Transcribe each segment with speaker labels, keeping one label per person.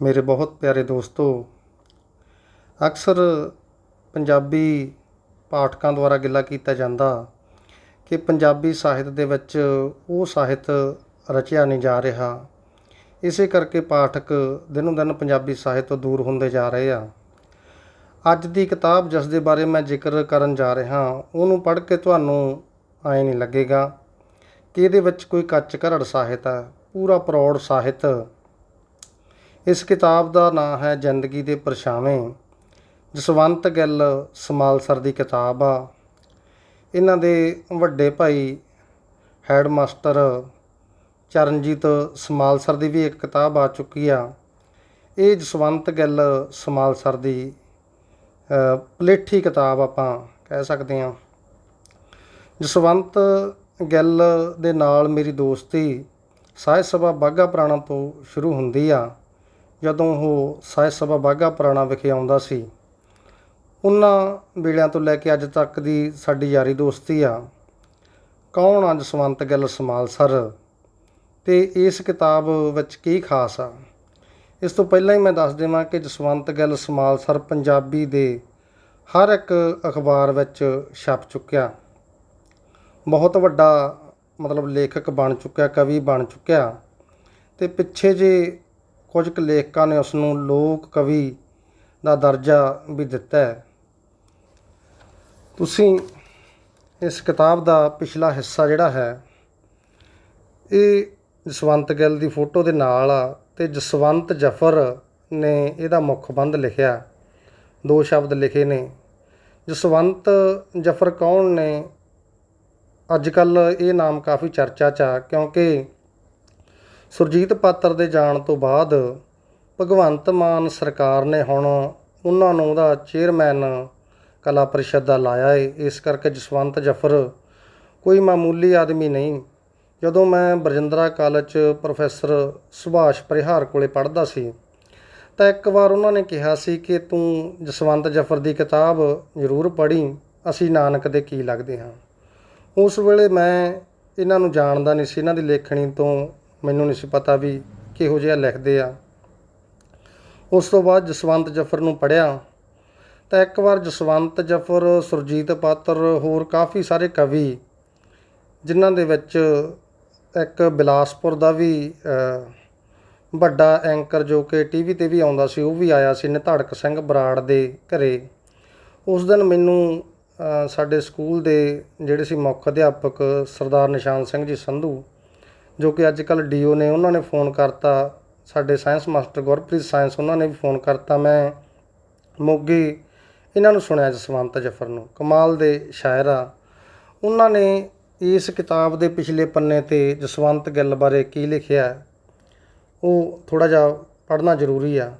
Speaker 1: ਮੇਰੇ ਬਹੁਤ ਪਿਆਰੇ ਦੋਸਤੋ, ਅਕਸਰ ਪੰਜਾਬੀ ਪਾਠਕਾਂ ਦੁਆਰਾ ਗਿੱਲਾ ਕੀਤਾ ਜਾਂਦਾ ਕਿ ਪੰਜਾਬੀ ਸਾਹਿਤ ਦੇ ਵਿੱਚ ਉਹ ਸਾਹਿਤ ਰਚਿਆ ਨਹੀਂ ਜਾ ਰਿਹਾ। ਇਸੇ ਕਰਕੇ ਪਾਠਕ ਦਿਨੋਂ ਦਿਨ ਪੰਜਾਬੀ ਸਾਹਿਤ ਤੋਂ ਦੂਰ ਹੁੰਦੇ ਜਾ ਰਹੇ ਆ। ਅੱਜ ਦੀ ਕਿਤਾਬ ਜਿਸ ਦੇ ਬਾਰੇ ਮੈਂ ਜ਼ਿਕਰ ਕਰਨ ਜਾ ਰਿਹਾ, ਉਹਨੂੰ ਪੜ੍ਹ ਕੇ ਤੁਹਾਨੂੰ ਐਂ ਨਹੀਂ ਲੱਗੇਗਾ ਕਿ ਇਹਦੇ ਵਿੱਚ ਕੋਈ ਕੱਚ ਘਰੜ ਸਾਹਿਤ ਹੈ ਪੂਰਾ ਪ੍ਰੌੜ ਸਾਹਿਤ ਇਸ ਕਿਤਾਬ ਦਾ ਨਾਂ ਹੈ ਜ਼ਿੰਦਗੀ ਦੇ ਪਰਛਾਵੇਂ। ਜਸਵੰਤ ਗਿੱਲ, ਸਮਾਲਸਰ ਦੀ ਕਿਤਾਬ ਆ। ਇਹਨਾਂ ਦੇ ਵੱਡੇ ਭਾਈ ਹੈਡ ਮਾਸਟਰ ਚਰਨਜੀਤ ਸਮਾਲਸਰ ਦੀ ਵੀ ਇੱਕ ਕਿਤਾਬ ਆ ਚੁੱਕੀ ਆ। ਇਹ ਜਸਵੰਤ ਗਿੱਲ ਸਮਾਲਸਰ ਦੀ ਪਲੇਠੀ ਕਿਤਾਬ ਆਪਾਂ ਕਹਿ ਸਕਦੇ ਹਾਂ। ਜਸਵੰਤ ਗਿੱਲ ਦੇ ਨਾਲ ਮੇਰੀ ਦੋਸਤੀ ਸਾਹਿਤ ਸਭਾ ਬਾਘਾ ਪੁਰਾਣਾ ਤੋਂ ਸ਼ੁਰੂ ਹੁੰਦੀ ਆ। ਜਦੋਂ ਉਹ ਸਾਹਿਤ ਸਭਾ ਬਾਘਾ ਪੁਰਾਣਾ ਵਿਖੇ ਆਉਂਦਾ ਸੀ, ਉਹਨਾਂ ਵੇਲਿਆਂ ਤੋਂ ਲੈ ਕੇ ਅੱਜ ਤੱਕ ਦੀ ਸਾਡੀ ਯਾਰੀ ਦੋਸਤੀ ਆ। ਕੌਣ ਆ ਜਸਵੰਤ ਗਿੱਲ ਸਮਾਲ ਸਰ? ਤੇ ਇਸ ਕਿਤਾਬ ਵਿੱਚ ਕੀ ਖਾਸ ਆ? ਇਸ ਤੋਂ ਪਹਿਲਾਂ ਹੀ ਮੈਂ ਦੱਸ ਦੇਵਾਂ ਕਿ ਜਸਵੰਤ ਗਿੱਲ ਸਮਾਲ ਸਰ ਪੰਜਾਬੀ ਦੇ ਹਰ ਇੱਕ ਅਖਬਾਰ ਵਿੱਚ ਛਪ ਚੁੱਕਿਆ। ਬਹੁਤ ਵੱਡਾ ਮਤਲਬ ਲੇਖਕ ਬਣ ਚੁੱਕਿਆ, ਕਵੀ ਬਣ ਚੁੱਕਿਆ। ਤੇ ਪਿੱਛੇ ਜੇ ਕੁਝ ਕੁ ਲੇਖਕਾਂ ਨੇ ਉਸ ਨੂੰ ਲੋਕ ਕਵੀ ਦਾ ਦਰਜਾ ਵੀ ਦਿੱਤਾ ਹੈ। ਤੁਸੀਂ ਇਸ ਕਿਤਾਬ ਦਾ ਪਿਛਲਾ ਹਿੱਸਾ ਜਿਹੜਾ ਹੈ, ਇਹ ਜਸਵੰਤ ਗਿੱਲ ਦੀ ਫੋਟੋ ਦੇ ਨਾਲ ਆ ਤੇ ਜਸਵੰਤ ਜਫਰ ਨੇ ਇਹਦਾ ਮੁੱਖ ਬੰਧ ਲਿਖਿਆ। ਦੋ ਸ਼ਬਦ ਲਿਖੇ ਨੇ। ਜਸਵੰਤ ਜਫਰ ਕੌਣ ਨੇ? ਅੱਜ ਕੱਲ ਇਹ ਨਾਮ ਕਾਫੀ ਚਰਚਾ 'ਚ ਆ ਕਿਉਂਕਿ ਸੁਰਜੀਤ ਪਾਤਰ ਦੇ ਜਾਣ ਤੋਂ ਬਾਅਦ ਭਗਵੰਤ ਮਾਨ ਸਰਕਾਰ ਨੇ ਹੁਣ ਉਹਨਾਂ ਨੂੰ ਉਹਦਾ ਚੇਅਰਮੈਨ ਕਲਾ ਪਰਿਸ਼ਦ ਦਾ ਲਾਇਆ ਏ। ਇਸ ਕਰਕੇ ਜਸਵੰਤ ਜਫਰ ਕੋਈ ਮਾਮੂਲੀ ਆਦਮੀ ਨਹੀਂ। ਜਦੋਂ ਮੈਂ ਬਰਜਿੰਦਰਾ ਕਾਲਜ 'ਚ ਪ੍ਰੋਫੈਸਰ ਸੁਭਾਸ਼ ਪਰਿਹਾਰ ਕੋਲੇ ਪੜ੍ਹਦਾ ਸੀ, ਤਾਂ ਇੱਕ ਵਾਰ ਉਹਨਾਂ ਨੇ ਕਿਹਾ ਸੀ ਕਿ ਤੂੰ ਜਸਵੰਤ ਜਫਰ ਦੀ ਕਿਤਾਬ ਜ਼ਰੂਰ ਪੜ੍ਹੀ, ਅਸੀਂ ਨਾਨਕ ਦੇ ਕੀ ਲੱਗਦੇ ਹਾਂ। ਉਸ ਵੇਲੇ ਮੈਂ ਇਹਨਾਂ ਨੂੰ ਜਾਣਦਾ ਨਹੀਂ ਸੀ, ਇਹਨਾਂ ਦੀ ਲੇਖਣੀ ਤੋਂ ਮੈਨੂੰ ਨਹੀਂ ਸੀ ਪਤਾ ਵੀ ਕਿਹੋ ਜਿਹਾ ਲਿਖਦੇ ਆ। ਉਸ ਤੋਂ ਬਾਅਦ ਜਸਵੰਤ ਜਫਰ ਨੂੰ ਪੜ੍ਹਿਆ। ਤਾਂ ਇੱਕ ਵਾਰ ਜਸਵੰਤ ਜਫਰ, ਸੁਰਜੀਤ ਪਾਤਰ ਹੋਰ ਕਾਫੀ ਸਾਰੇ ਕਵੀ, ਜਿਨ੍ਹਾਂ ਦੇ ਵਿੱਚ ਇੱਕ ਬਿਲਾਸਪੁਰ ਦਾ ਵੀ ਵੱਡਾ ਐਂਕਰ ਜੋ ਕਿ ਟੀਵੀ ਤੇ ਵੀ ਆਉਂਦਾ ਸੀ, ਉਹ ਵੀ ਆਇਆ ਸੀ, ਨਿਧੜਕ ਸਿੰਘ ਬਰਾੜ ਦੇ ਘਰੇ। ਉਸ ਦਿਨ ਮੈਨੂੰ ਸਾਡੇ ਸਕੂਲ ਦੇ ਜਿਹੜੇ ਸੀ ਮੁੱਖ ਅਧਿਆਪਕ ਸਰਦਾਰ ਨਿਸ਼ਾਨ ਸਿੰਘ ਜੀ ਸੰਧੂ ਜੋ ਕਿ ਅੱਜ ਕੱਲ ਡੀਓ ਨੇ ਉਹਨਾਂ ਨੇ ਫੋਨ ਕਰਤਾ। ਸਾਡੇ ਸਾਇੰਸ ਮਾਸਟਰ ਗੁਰਪ੍ਰੀਤ ਸਾਇੰਸ ਉਹਨਾਂ ਨੇ ਵੀ ਫੋਨ ਕਰਤਾ। ਮੈਂ ਮੋਗੀ ਇਹਨਾਂ ਨੂੰ ਸੁਣਿਆ ਜਸਵੰਤ ਜਫਰ ਨੂੰ। ਕਮਾਲ ਦੇ ਸ਼ਾਇਰ ਆ। ਉਹਨਾਂ ਨੇ ਇਸ ਕਿਤਾਬ ਦੇ ਪਿਛਲੇ ਪੰਨੇ ਤੇ ਜਸਵੰਤ ਗਿੱਲ ਬਾਰੇ ਕੀ ਲਿਖਿਆ, ਉਹ ਥੋੜਾ ਜਿਹਾ ਪੜ੍ਹਨਾ ਜ਼ਰੂਰੀ ਆ।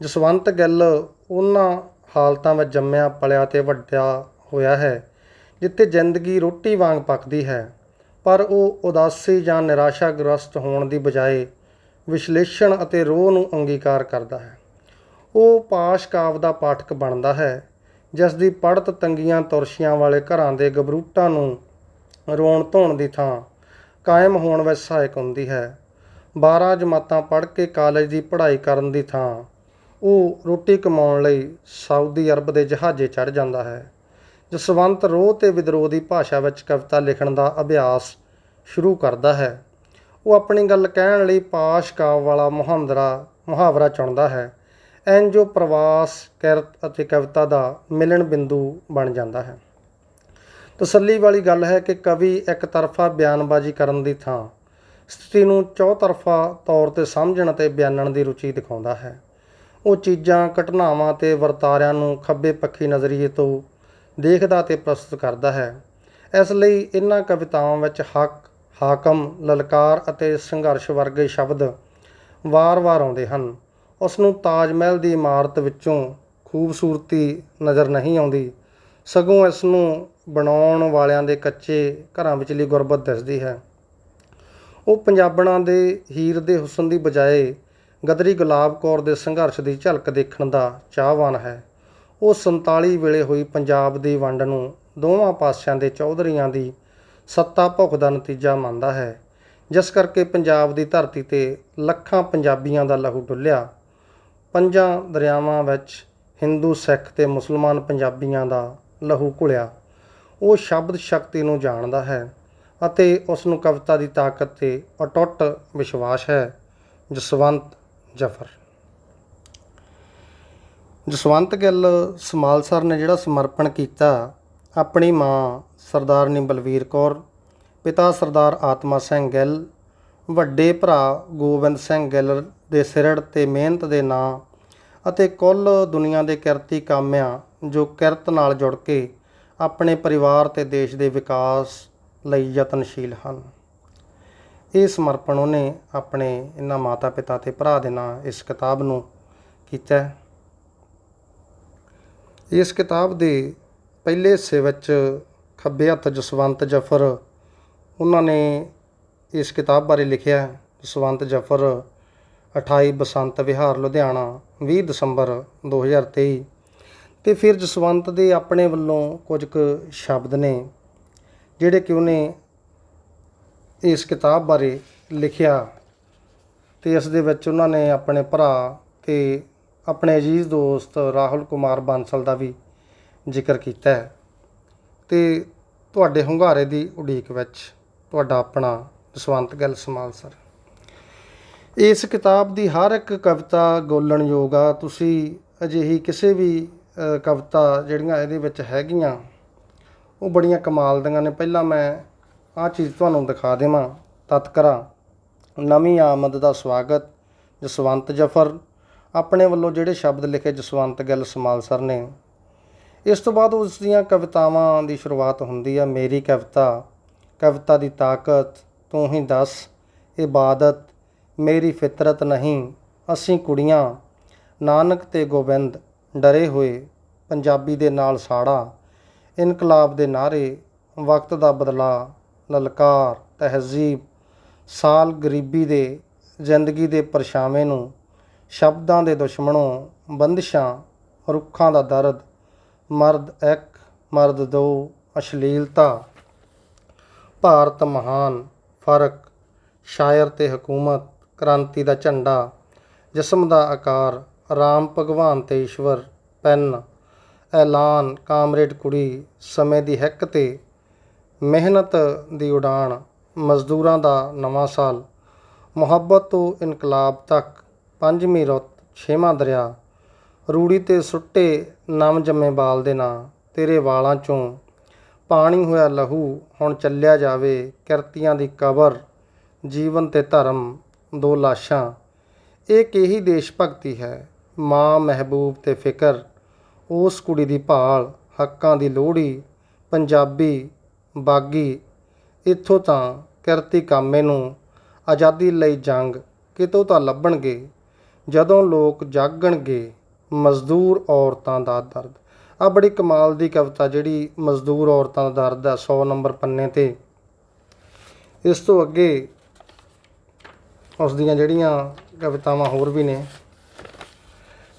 Speaker 1: ਜਸਵੰਤ ਗਿੱਲ ਉਹਨਾਂ ਹਾਲਤਾਂ ਵਿੱਚ ਜੰਮਿਆ, ਪਲਿਆ ਤੇ ਵੱਡਿਆ ਹੋਇਆ ਹੈ, ਜਿੱਥੇ ਜ਼ਿੰਦਗੀ ਰੋਟੀ ਵਾਂਗ ਪੱਕਦੀ ਹੈ। ਪਰ ਉਹ ਉਦਾਸੀ ਜਾਂ ਨਿਰਾਸ਼ਾਗ੍ਰਸਤ ਹੋਣ ਦੀ ਬਜਾਏ ਵਿਸ਼ਲੇਸ਼ਣ ਅਤੇ ਰੋਹ ਨੂੰ ਅੰਗੀਕਾਰ ਕਰਦਾ ਹੈ। ਉਹ ਪਾਸ਼ ਕਾਵ ਦਾ ਪਾਠਕ ਬਣਦਾ ਹੈ, ਜਿਸ ਦੀ ਪੜਤ ਤੰਗੀਆਂ ਤੁਰਸ਼ੀਆਂ ਵਾਲੇ ਘਰਾਂ ਦੇ ਗਬਰੂਟਾਂ ਨੂੰ ਰੋਣ ਧੋਣ ਦੀ ਥਾਂ ਕਾਇਮ ਹੋਣ ਵਿੱਚ ਸਹਾਇਕ ਹੁੰਦੀ ਹੈ। 12 ਜਮਾਤਾਂ ਪੜ੍ਹ ਕੇ ਕਾਲਜ ਦੀ ਪੜ੍ਹਾਈ ਕਰਨ ਦੀ ਥਾਂ ਉਹ ਰੋਟੀ ਕਮਾਉਣ ਲਈ ਸਾਊਦੀ ਅਰਬ ਦੇ ਜਹਾਜ਼ੇ ਚੜ੍ਹ ਜਾਂਦਾ ਹੈ। ਜਸਵੰਤ ਰੋਹ ਤੇ ਵਿਦਰੋਹ ਦੀ ਭਾਸ਼ਾ ਵਿੱਚ ਕਵਿਤਾ ਲਿਖਣ ਦਾ ਅਭਿਆਸ ਸ਼ੁਰੂ ਕਰਦਾ ਹੈ। ਉਹ ਆਪਣੀ ਗੱਲ ਕਹਿਣ ਲਈ ਪਾਸ਼ ਕਾਵ ਵਾਲਾ ਮੁਹਾਂਦਰਾ, ਮੁਹਾਵਰਾ ਚੁਣਦਾ ਹੈ। ਐਨ ਜੋ ਪ੍ਰਵਾਸ, ਕਿਰਤ ਅਤੇ ਕਵਿਤਾ ਦਾ ਮਿਲਣ ਬਿੰਦੂ ਬਣ ਜਾਂਦਾ ਹੈ। ਤਸੱਲੀ ਵਾਲੀ ਗੱਲ ਹੈ ਕਿ ਕਵੀ ਇੱਕ ਤਰਫਾ ਬਿਆਨਬਾਜ਼ੀ ਕਰਨ ਦੀ ਥਾਂ, ਸਥਿਤੀ ਨੂੰ ਚੌਤਰਫਾ ਤੌਰ ਤੇ ਸਮਝਣ ਅਤੇ ਬਿਆਨਣ ਦੀ ਰੁਚੀ ਦਿਖਾਉਂਦਾ ਹੈ। ਉਹ ਚੀਜ਼ਾਂ, ਘਟਨਾਵਾਂ ਤੇ ਵਰਤਾਰਿਆਂ ਨੂੰ ਖੱਬੇ ਪੱਖੀ ਨਜ਼ਰੀਏ ਤੋਂ ਦੇਖਦਾ ਤੇ ਪ੍ਰਸਤੁਤ ਕਰਦਾ ਹੈ। ਇਸ ਲਈ ਇਹਨਾਂ ਕਵਿਤਾਵਾਂ ਵਿੱਚ ਹੱਕ, ਹਾਕਮ, ਲਲਕਾਰ ਅਤੇ ਸੰਘਰਸ਼ ਵਰਗੇ ਸ਼ਬਦ ਵਾਰ-ਵਾਰ ਆਉਂਦੇ ਹਨ। ਉਸ ਨੂੰ ਤਾਜ ਮਹਿਲ ਦੀ ਇਮਾਰਤ ਵਿੱਚੋਂ ਖੂਬਸੂਰਤੀ ਨਜ਼ਰ ਨਹੀਂ ਆਉਂਦੀ। ਸਗੋਂ ਇਸ ਨੂੰ ਬਣਾਉਣ ਵਾਲਿਆਂ ਦੇ ਕੱਚੇ ਘਰਾਂ ਵਿਚਲੀ ਗੁਰਬਤ ਦਿਸਦੀ ਹੈ। ਉਹ ਪੰਜਾਬਣਾਂ ਦੇ ਹੀਰ ਦੇ ਹੁਸਨ ਦੀ ਬਜਾਏ ਗਦਰੀ ਗੁਲਾਬ ਕੌਰ ਦੇ ਸੰਘਰਸ਼ ਦੀ ਝਲਕ ਦੇਖਣ ਦਾ ਚਾਹਵਾਨ ਹੈ। ਉਹ 47 ਵੇਲੇ ਹੋਈ ਪੰਜਾਬ ਦੀ ਵੰਡ ਨੂੰ ਦੋਵਾਂ ਪਾਸਿਆਂ ਦੇ ਚੌਧਰੀਆਂ ਦੀ ਸੱਤਾ ਭੁੱਖ ਦਾ ਨਤੀਜਾ ਮੰਨਦਾ ਹੈ, ਜਿਸ ਕਰਕੇ ਪੰਜਾਬ ਦੀ ਧਰਤੀ ਤੇ ਲੱਖਾਂ ਪੰਜਾਬੀਆਂ ਦਾ ਲਹੂ ਡੁੱਲਿਆ। ਪੰਜਾਂ ਦਰਿਆਵਾਂ ਵਿੱਚ ਹਿੰਦੂ, ਸਿੱਖ ਤੇ ਮੁਸਲਮਾਨ ਪੰਜਾਬੀਆਂ ਦਾ ਲਹੂ ਘੁਲਿਆ। ਉਹ ਸ਼ਬਦ ਸ਼ਕਤੀ ਨੂੰ ਜਾਣਦਾ ਹੈ ਅਤੇ ਉਸ ਨੂੰ ਕਵਿਤਾ ਦੀ ਤਾਕਤ ਤੇ ਅਟੁੱਟ ਵਿਸ਼ਵਾਸ ਹੈ। ਜਸਵੰਤ ਜਫਰ ਜਸਵੰਤ ਗਿੱਲ ਸਮਾਲਸਰ ਨੇ ਜਿਹੜਾ ਸਮਰਪਣ ਕੀਤਾ, ਆਪਣੀ ਮਾਂ ਸਰਦਾਰਨੀ ਬਲਵੀਰ ਕੌਰ, ਪਿਤਾ ਸਰਦਾਰ ਆਤਮਾ ਸਿੰਘ ਗਿੱਲ, ਵੱਡੇ ਭਰਾ ਗੋਬਿੰਦ ਸਿੰਘ ਗਿੱਲ ਦੇ ਸਿਰੜ ਤੇ ਮਿਹਨਤ ਦੇ ਨਾਂ ਅਤੇ ਕੁੱਲ ਦੁਨੀਆ ਦੇ ਕਿਰਤੀ ਕਾਮਿਆਂ ਜੋ ਕਿਰਤ ਨਾਲ ਜੁੜ ਕੇ ਆਪਣੇ ਪਰਿਵਾਰ ਤੇ ਦੇਸ਼ ਦੇ ਵਿਕਾਸ ਲਈ ਯਤਨਸ਼ੀਲ ਹਨ। ਇਹ ਸਮਰਪਣ ਉਹਨੇ ਆਪਣੇ ਇਹਨਾਂ ਮਾਤਾ ਪਿਤਾ ਤੇ ਭਰਾ ਦੇ ਨਾਂ ਇਸ ਕਿਤਾਬ ਨੂੰ ਕੀਤਾ ਇਸ ਕਿਤਾਬ ਦੇ ਪਹਿਲੇ ਹਿੱਸੇ ਵਿੱਚ ਖੱਬੇ ਹੱਥ ਜਸਵੰਤ ਜਫਰ, ਉਹਨਾਂ ਨੇ ਇਸ ਕਿਤਾਬ ਬਾਰੇ ਲਿਖਿਆ ਜਸਵੰਤ ਜਫਰ 28 ਬਸੰਤ ਵਿਹਾਰ, ਲੁਧਿਆਣਾ 20 ਦਸੰਬਰ 2023 ਤੇ ਫਿਰ ਜਸਵੰਤ ਦੇ ਆਪਣੇ ਵੱਲੋਂ ਕੁਝ ਕੁ ਸ਼ਬਦ ਨੇ, ਜਿਹੜੇ ਕਿ ਉਹਨੇ ਇਸ ਕਿਤਾਬ ਬਾਰੇ ਲਿਖਿਆ। ਤੇ ਇਸ ਦੇ ਵਿੱਚ ਉਹਨਾਂ ਨੇ ਆਪਣੇ ਭਰਾ ਤੇ ਆਪਣੇ ਅਜੀਜ਼ ਦੋਸਤ ਰਾਹੁਲ ਕੁਮਾਰ ਬਾਂਸਲ ਦਾ ਵੀ ਜ਼ਿਕਰ ਕੀਤਾ ਹੈ। ਤੇ ਤੁਹਾਡੇ ਹੁੰਗਾਰੇ ਦੀ ਉਡੀਕ ਵਿੱਚ ਤੁਹਾਡਾ ਆਪਣਾ ਜਸਵੰਤ ਗਿੱਲ ਸਮਾਲਸਰ ਇਸ ਕਿਤਾਬ ਦੀ ਹਰ ਇੱਕ ਕਵਿਤਾ ਗੋਲਣਯੋਗ ਆ। ਤੁਸੀਂ ਅਜਿਹੀ ਕਿਸੇ ਵੀ ਕਵਿਤਾ ਜਿਹੜੀਆਂ ਇਹਦੇ ਵਿੱਚ ਹੈਗੀਆਂ, ਉਹ ਬੜੀਆਂ ਕਮਾਲ ਦੀਆਂ ਨੇ। ਪਹਿਲਾਂ ਮੈਂ ਆਹ ਚੀਜ਼ ਤੁਹਾਨੂੰ ਦਿਖਾ ਦੇਵਾਂ, ਤਤਕਰਾ। ਨਵੀਂ ਆਮਦ ਦਾ ਸਵਾਗਤ, ਜਸਵੰਤ ਜਫਰ। ਆਪਣੇ ਵੱਲੋਂ ਜਿਹੜੇ ਸ਼ਬਦ ਲਿਖੇ ਜਸਵੰਤ ਗਿੱਲ ਸਮਾਲਸਰ ਨੇ, ਇਸ ਤੋਂ ਬਾਅਦ ਉਸ ਦੀਆਂ ਕਵਿਤਾਵਾਂ ਦੀ ਸ਼ੁਰੂਆਤ ਹੁੰਦੀ ਆ, ਮੇਰੀ ਕਵਿਤਾ ਕਵਿਤਾ ਦੀ ਤਾਕਤ, ਤੂੰ ਹੀ ਦੱਸ, ਇਬਾਦਤ, ਮੇਰੀ ਫਿਤਰਤ ਨਹੀਂ, ਅਸੀਂ ਕੁੜੀਆਂ, ਨਾਨਕ ਤੇ ਗੋਬਿੰਦ, ਡਰੇ ਹੋਏ, ਪੰਜਾਬੀ ਦੇ ਨਾਲ ਸਾੜਾ, ਇਨਕਲਾਬ ਦੇ ਨਾਰੇ, ਵਕਤ ਦਾ ਬਦਲਾ, ਲਲਕਾਰ, ਤਹਿਜ਼ੀਬ, ਸਾਲ ਗਰੀਬੀ ਦੇ, ਜ਼ਿੰਦਗੀ ਦੇ ਪਰਛਾਵੇਂ ਨੂੰ ਸ਼ਬਦਾਂ ਦੇ ਦੁਸ਼ਮਣੋਂ ਬੰਦਿਸ਼ਾਂ, ਰੁੱਖਾਂ ਦਾ ਦਰਦ, ਮਰਦ ਇੱਕ, ਮਰਦ ਦੋ, ਅਸ਼ਲੀਲਤਾ। ਭਾਰਤ ਮਹਾਨ, ਫ਼ਰਕ, ਸ਼ਾਇਰ ਤੇ ਹਕੂਮਤ, ਕ੍ਰਾਂਤੀ ਦਾ ਝੰਡਾ, ਜਿਸਮ ਦਾ ਆਕਾਰ, ਰਾਮ ਭਗਵਾਨ ਤੇ ਈਸ਼ਵਰ, ਪੈਨ, ਐਲਾਨ, ਕਾਮਰੇਡ ਕੁੜੀ, ਸਮੇਂ ਦੀ ਹਿੱਕ ਤੇ, ਮਿਹਨਤ ਦੀ ਉਡਾਨ ਮਜ਼ਦੂਰਾਂ ਦਾ ਨਵਾਂ ਸਾਲ, ਮੁਹੱਬਤ ਤੋਂ ਇਨਕਲਾਬ ਤੱਕ ਪੰਜਵੀਂ ਰੁੱਤ, ਛੇਵਾਂ ਦਰਿਆ। ਰੂੜੀ ਤੇ ਸੁੱਟੇ ਨਮ ਜੰਮੇ ਬਾਲ ਦੇ ਨਾਂ, ਤੇਰੇ ਵਾਲਾਂ ਚੋਂ ਪਾਣੀ ਹੋਇਆ ਲਹੂ, ਹੁਣ ਚੱਲਿਆ ਜਾਵੇ ਕਿਰਤੀਆਂ ਦੀ ਕਬਰ, ਜੀਵਨ ਤੇ ਧਰਮ ਦੋ ਲਾਸ਼ਾਂ। ਇਹ ਕਿਹੀ ਦੇਸ਼ ਭਗਤੀ ਹੈ? ਮਾਂ ਮਹਿਬੂਬ ਤੇ ਫਿਕਰ, ਉਸ ਕੁੜੀ ਦੀ ਭਾਲ, ਹੱਕਾਂ ਦੀ ਲੋਹੜੀ, ਪੰਜਾਬੀ, ਬਾਗੀ। ਇੱਥੋਂ ਤਾਂ ਕਿਰਤੀ ਕਾਮੇ ਨੂੰ ਆਜ਼ਾਦੀ ਲਈ ਜੰਗ ਕਿਤੋਂ ਤਾਂ ਲੱਭਣਗੇ। ਜਦੋਂ ਲੋਕ ਜਾਗਣਗੇ, ਮਜ਼ਦੂਰ ਔਰਤਾਂ ਦਾ ਦਰਦ। ਆ ਬੜੀ ਕਮਾਲ ਦੀ ਕਵਿਤਾ ਜਿਹੜੀ ਮਜ਼ਦੂਰ ਔਰਤਾਂ ਦਾ ਦਰਦ ਹੈ 100 ਨੰਬਰ ਪੰਨੇ ਤੇ। ਇਸ ਤੋਂ ਅੱਗੇ ਉਸ ਦੀਆਂ ਜਿਹੜੀਆਂ ਕਵਿਤਾਵਾਂ ਹੋਰ ਵੀ ਨੇ।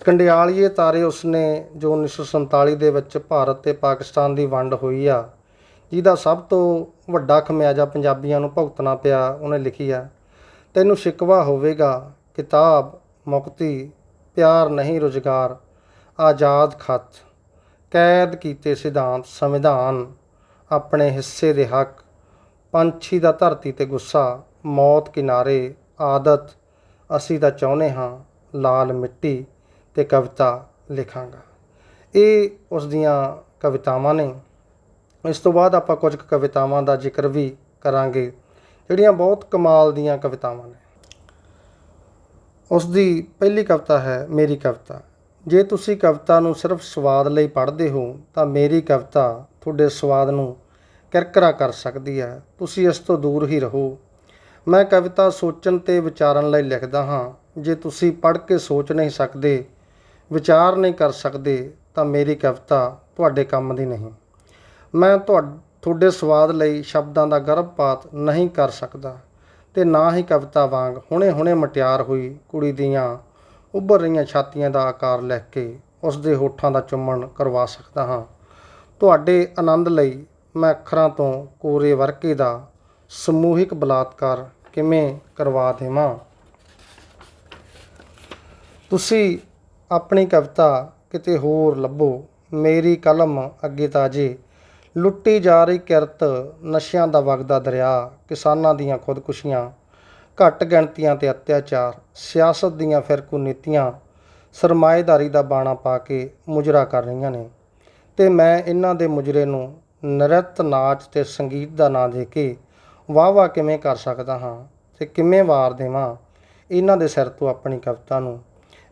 Speaker 1: ਕੰਡਿਆਲੀਏ ਤਾਰੇ ਉਸਨੇ ਜੋ 1947 ਦੇ ਵਿੱਚ ਭਾਰਤ ਤੇ ਪਾਕਿਸਤਾਨ ਦੀ ਵੰਡ ਹੋਈ ਆ, ਜਿਹਦਾ ਸਭ ਤੋਂ ਵੱਡਾ ਖਮਿਆਜਾ ਪੰਜਾਬੀਆਂ ਨੂੰ ਭੁਗਤਣਾ ਪਿਆ, ਉਹਨੇ ਲਿਖੀ ਆ। ਤੈਨੂੰ ਸ਼ਿਕਵਾ ਹੋਵੇਗਾ, ਕਿਤਾਬ ਮੁਕਤੀ, ਪਿਆਰ ਨਹੀਂ ਰੁਜ਼ਗਾਰ, ਆਜ਼ਾਦ ਖਤ। ਕੈਦ ਕੀਤੇ ਸਿਧਾਂਤ, ਸੰਵਿਧਾਨ, ਆਪਣੇ ਹਿੱਸੇ ਦੇ ਹੱਕ। ਪੰਛੀ ਦਾ ਧਰਤੀ ਤੇ ਗੁੱਸਾ, ਮੌਤ ਕਿਨਾਰੇ, ਆਦਤ। ਅਸੀਂ ਤਾਂ ਚਾਹੁੰਦੇ ਹਾਂ ਲਾਲ ਮਿੱਟੀ ਤੇ ਕਵਿਤਾ ਲਿਖਾਂਗਾ। ਇਹ ਉਸ ਦੀਆਂ ਕਵਿਤਾਵਾਂ ਨੇ। ਇਸ ਤੋਂ ਬਾਅਦ ਆਪਾਂ ਕੁਝ ਕੁ ਕਵਿਤਾਵਾਂ ਦਾ ਜ਼ਿਕਰ ਵੀ ਕਰਾਂਗੇ, ਜਿਹੜੀਆਂ ਬਹੁਤ ਕਮਾਲ ਦੀਆਂ ਕਵਿਤਾਵਾਂ ਨੇ। ਉਸ ਦੀ ਪਹਿਲੀ ਕਵਿਤਾ ਹੈ ਮੇਰੀ ਕਵਿਤਾ। ਜੇ ਤੁਸੀਂ ਕਵਿਤਾ ਨੂੰ ਸਿਰਫ ਸਵਾਦ ਲਈ ਪੜ੍ਹਦੇ ਹੋ, ਤਾਂ ਮੇਰੀ ਕਵਿਤਾ ਤੁਹਾਡੇ ਸਵਾਦ ਨੂੰ ਕਿਰਕਰਾ ਕਰ ਸਕਦੀ ਹੈ। ਤੁਸੀਂ ਇਸ ਤੋਂ ਦੂਰ ਹੀ ਰਹੋ। ਮੈਂ ਕਵਿਤਾ ਸੋਚਣ ਤੇ ਵਿਚਾਰਨ ਲਈ ਲਿਖਦਾ ਹਾਂ। ਜੇ ਤੁਸੀਂ ਪੜ੍ਹ ਕੇ ਸੋਚ ਨਹੀਂ ਸਕਦੇ, ਵਿਚਾਰ ਨਹੀਂ ਕਰ ਸਕਦੇ, ਤਾਂ ਮੇਰੀ ਕਵਿਤਾ ਤੁਹਾਡੇ ਕੰਮ ਦੀ ਨਹੀਂ। ਮੈਂ ਤੁਹਾ, ਤੁਹਾਡੇ ਸਵਾਦ ਲਈ ਸ਼ਬਦਾਂ ਦਾ ਗਰਭਪਾਤ ਨਹੀਂ ਕਰ ਸਕਦਾ। ਤੇ ਨਾ ਹੀ ਕਵਿਤਾ ਵਾਂਗ ਹੁਣੇ-ਹੁਣੇ ਮਟਿਆਰ ਹੋਈ ਕੁੜੀ ਦੀਆਂ ਉੱਭਰ ਰਹੀਆਂ ਛਾਤੀਆਂ ਦਾ ਆਕਾਰ ਲੈ ਕੇ ਉਸ ਦੇ ਹੋਠਾਂ ਦਾ ਚੁੰਮਣ ਕਰਵਾ ਸਕਦਾ ਹਾਂ। ਤੁਹਾਡੇ ਆਨੰਦ ਲਈ ਮੈਂ ਅੱਖਰਾਂ ਤੋਂ ਕੋਰੇ ਵਰਕੇ ਦਾ ਸਮੂਹਿਕ ਬਲਾਤਕਾਰ ਕਿਵੇਂ ਕਰਵਾ ਦੇਵਾਂ? ਤੁਸੀਂ ਆਪਣੀ ਕਵਿਤਾ ਕਿਤੇ ਹੋਰ ਲੱਭੋ, ਮੇਰੀ ਕਲਮ ਅੱਗੇ ਤਾਜੇ ਲੁੱਟੀ ਜਾ ਰਹੀ ਕਿਰਤ ਨਸ਼ਿਆਂ ਦਾ ਵਗਦਾ ਦਰਿਆ, ਕਿਸਾਨਾਂ ਦੀਆਂ ਖੁਦਕੁਸ਼ੀਆਂ, ਘੱਟ ਗਿਣਤੀਆਂ ਤੇ ਅਤਿਆਚਾਰ, ਸਿਆਸਤ ਦੀਆਂ ਫਿਰਕੂ ਨੀਤੀਆਂ ਸਰਮਾਏਦਾਰੀ ਦਾ ਬਾਣਾ ਪਾ ਕੇ ਮੁਜਰਾ ਕਰ ਰਹੀਆਂ ਨੇ। ਤੇ ਮੈਂ ਇਹਨਾਂ ਦੇ ਮੁਜਰੇ ਨੂੰ ਨ੍ਰਿਤ ਨਾਚ ਤੇ ਸੰਗੀਤ ਦਾ ਨਾਂ ਦੇ ਕੇ ਵਾਹ ਵਾਹ ਕਿਵੇਂ ਕਰ ਸਕਦਾ ਹਾਂ ਤੇ ਕਿਵੇਂ ਵਾਰ ਦੇਵਾਂ, ਇਹਨਾਂ ਦੇ ਸਿਰ ਤੋਂ ਆਪਣੀ ਕਵਿਤਾ ਨੂੰ,